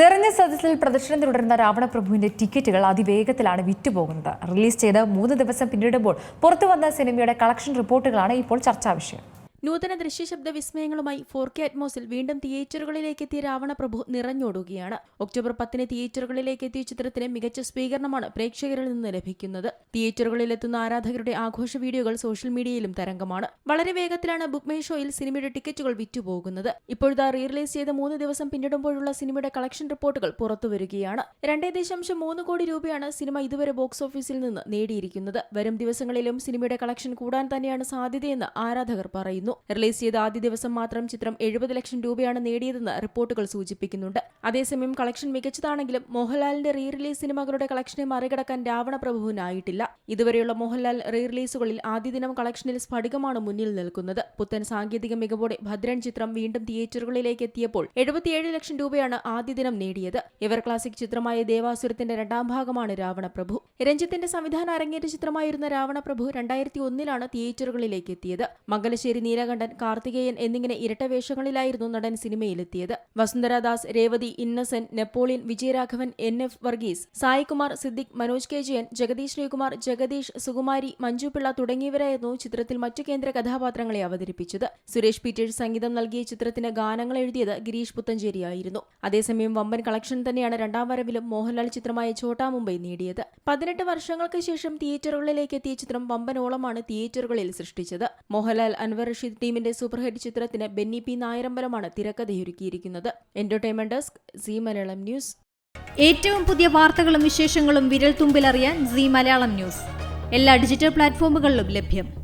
നിറഞ്ഞ സദസ്സിൽ പ്രദർശനം തുടരുന്ന രാവണപ്രഭുവിന്റെ ടിക്കറ്റുകൾ അതിവേഗത്തിലാണ് വിറ്റുപോകുന്നത്. റിലീസ് ചെയ്ത് മൂന്ന് ദിവസം പിന്നിടുമ്പോൾ പുറത്തു വന്ന സിനിമയുടെ കളക്ഷൻ റിപ്പോർട്ടുകളാണ് ഇപ്പോൾ ചർച്ചാ വിഷയം നൂതന ദൃശ്യശബ്ദ വിസ്മയങ്ങളുമായി ഫോർ കെ അറ്റ്മോസിൽ വീണ്ടും തിയേറ്ററുകളിലേക്ക് എത്തിയ രാവണ പ്രഭു നിറഞ്ഞോടുകയാണ്. ഒക്ടോബർ പത്തിന് തിയേറ്ററുകളിലേക്ക് എത്തിയ ചിത്രത്തിന് മികച്ച സ്വീകരണമാണ് പ്രേക്ഷകരിൽ നിന്ന് ലഭിക്കുന്നത്. തിയേറ്ററുകളിലെത്തുന്ന ആരാധകരുടെ ആഘോഷ വീഡിയോകൾ സോഷ്യൽ മീഡിയയിലും തരംഗമാണ്. വളരെ വേഗത്തിലാണ് ബുക്ക് മൈ ഷോയിൽ സിനിമയുടെ ടിക്കറ്റുകൾ വിറ്റുപോകുന്നത്. ഇപ്പോഴത്തെ റീ റിലീസ് ചെയ്ത മൂന്ന് ദിവസം പിന്നിടുമ്പോഴുള്ള സിനിമയുടെ കളക്ഷൻ റിപ്പോർട്ടുകൾ പുറത്തുവരികയാണ്. രണ്ടേ ദശാംശം മൂന്ന് കോടി രൂപയാണ് സിനിമ ഇതുവരെ ബോക്സ് ഓഫീസിൽ നിന്ന് നേടിയിരിക്കുന്നത്. വരും ദിവസങ്ങളിലും സിനിമയുടെ കളക്ഷൻ കൂടാൻ തന്നെയാണ് സാധ്യതയെന്ന് ആരാധകർ പറയുന്നു. റിലീസ് ചെയ്ത ആദ്യ ദിവസം മാത്രം ചിത്രം എഴുപത് ലക്ഷം രൂപയാണ് നേടിയതെന്ന് റിപ്പോർട്ടുകൾ സൂചിപ്പിക്കുന്നുണ്ട്. അതേസമയം കളക്ഷൻ മികച്ചതാണെങ്കിലും മോഹൻലാലിന്റെ റീ റിലീസ് സിനിമകളുടെ കളക്ഷനെ മറികടക്കാൻ രാവണ പ്രഭുവിനായിട്ടില്ല ഇതുവരെയുള്ള മോഹൻലാൽ റീ റിലീസുകളിൽ ആദ്യ ദിനം കളക്ഷനിൽ സ്ഫടികമാണ് മുന്നിൽ നിൽക്കുന്നത്. പുത്തൻ സാങ്കേതിക മികവോടെ ഭദ്രൻ ചിത്രം വീണ്ടും തിയേറ്ററുകളിലേക്ക് എത്തിയപ്പോൾ എഴുപത്തിയേഴ് ലക്ഷം രൂപയാണ് ആദ്യ ദിനം നേടിയത്. എവർ ക്ലാസിക് ചിത്രമായ ദേവാസുരത്തിന്റെ രണ്ടാം ഭാഗമാണ് രാവണപ്രഭു. രഞ്ജിത്തിന്റെ സംവിധാന അരങ്ങേറ്റ ചിത്രമായിരുന്ന രാവണപ്രഭു രണ്ടായിരത്തി ഒന്നിലാണ് തിയേറ്ററുകളിലേക്ക് എത്തിയത്. മംഗലശ്ശേരി നീലകണ്ഠൻ കാർത്തികേയൻ എന്നിങ്ങനെ ഇരട്ട വേഷങ്ങളിലായിരുന്നു നടൻ സിനിമയിലെത്തിയത്. Vasundhara Das Revathi Innocent Napoleon Vijayaraghavan N F Varghese Saikumar Siddique Manoj K Jayan Jagadish Sreekumar Jagadish Sukumari Manju Pillai തുടങ്ങിയവരായിരുന്നു ചിത്രത്തിൽ മറ്റു കേന്ദ്ര കഥാപാത്രങ്ങളെ അവതരിപ്പിച്ചത്. സുരേഷ് പീറ്റേഴ്സ് സംഗീതം നൽകിയ ചിത്രത്തിന് ഗാനങ്ങൾ എഴുതിയത് ഗിരീഷ് പുത്തഞ്ചേരിയായിരുന്നു. അതേസമയം വമ്പൻ കളക്ഷൻ തന്നെയാണ് രണ്ടാം വരവിലും മോഹൻലാൽ ചിത്രമായ ഛോട്ടാ മുംബൈ നേടിയത്. പതിനെട്ട് വർഷങ്ങൾക്ക് ശേഷം തിയേറ്ററുകളിലേക്ക് എത്തിയ ചിത്രം വമ്പൻ ഓളമാണ് തിയേറ്ററുകളിൽ സൃഷ്ടിച്ചത്. മോഹൻലാൽ അൻവർ റഷീദ് ടീമിന്റെ സൂപ്പർഹിറ്റ് ചിത്രത്തിന് ബെന്നി പി നായരമ്പലമാണ് തിരക്കഥയൊരുക്കിയിരിക്കുന്നത്. Entertainment desk Zee Malayalam news. ഏറ്റവും പുതിയ വാർത്തകളും വിശേഷങ്ങളും വിരൽ തുമ്പിലറിയാൻ സി മലയാളം ന്യൂസ്. എല്ലാ ഡിജിറ്റൽ പ്ലാറ്റ്ഫോമുകളിലും ലഭ്യം.